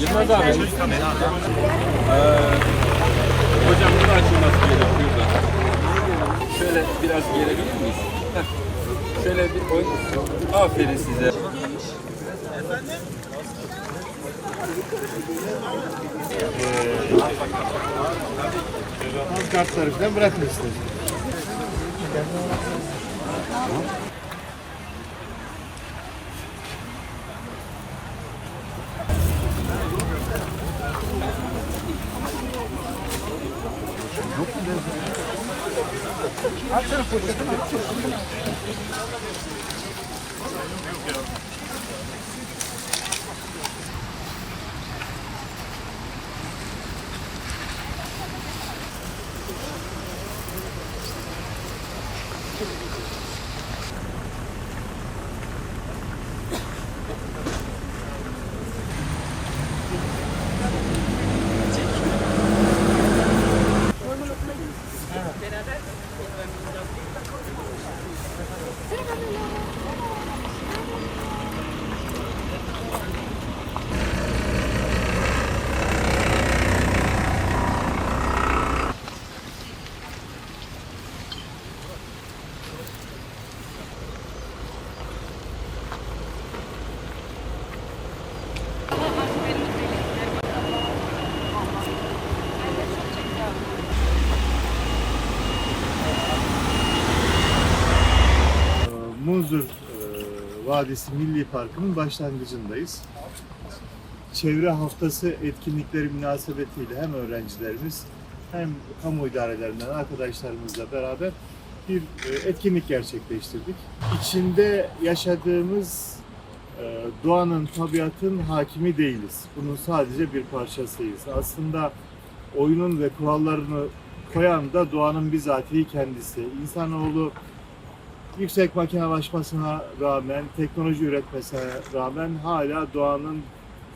Yılmaz abi. Ee, hocam bunu açılması gerekiyor da. Şöyle biraz gelebilir miyiz? Heh. Şöyle bir oyun. Aferin size. Efendim? Ee, kart tariften bırakın istedim. Açın fırçasını. Munzur e, Vadisi Milli Parkı'nın başlangıcındayız. Çevre Haftası etkinlikleri münasebetiyle hem öğrencilerimiz hem kamu idarelerinden arkadaşlarımızla beraber bir e, etkinlik gerçekleştirdik. İçinde yaşadığımız e, doğanın, tabiatın hakimi değiliz. Bunun sadece bir parçasıyız. Aslında oyunun ve kurallarını koyan da doğanın bizatihi kendisi. İnsanoğlu yüksek makinelaşmasına rağmen, teknoloji üretmesine rağmen hala doğanın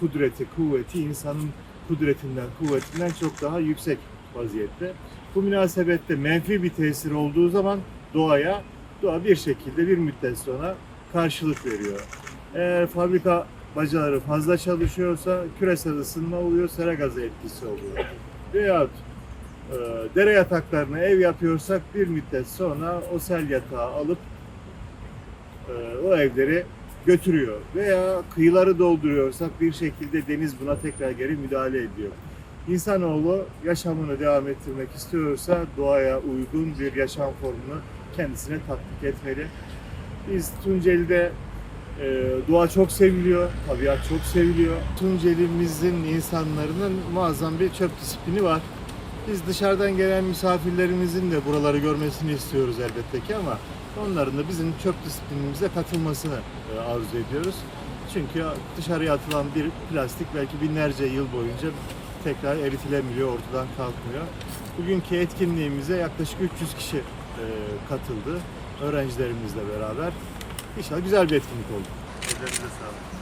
kudreti, kuvveti insanın kudretinden, kuvvetinden çok daha yüksek vaziyette. Bu münasebette menfi bir tesir olduğu zaman doğaya, doğa bir şekilde bir müddet sonra karşılık veriyor. Eğer fabrika bacaları fazla çalışıyorsa küresel ısınma oluyor, sera gazı etkisi oluyor. Veyahut e, dere yataklarına ev yapıyorsak bir müddet sonra o sel yatağı alıp o evleri götürüyor. Veya kıyıları dolduruyorsak bir şekilde deniz buna tekrar geri müdahale ediyor. İnsanoğlu yaşamını devam ettirmek istiyorsa doğaya uygun bir yaşam formunu kendisine tatbik etmeli. Biz Tunceli'de e, doğa çok seviliyor, tabiat çok seviliyor. Tunceli'mizin insanların muazzam bir çöp disiplini var. Biz dışarıdan gelen misafirlerimizin de buraları görmesini istiyoruz elbette ki ama onların da bizim çöp disiplinimize katılmasını e, arzu ediyoruz. Çünkü dışarıya atılan bir plastik belki binlerce yıl boyunca tekrar eritilemiyor, ortadan kalkmıyor. Bugünkü etkinliğimize yaklaşık 300 kişi e, katıldı öğrencilerimizle beraber. İnşallah güzel bir etkinlik oldu. Ellerinize sağlık.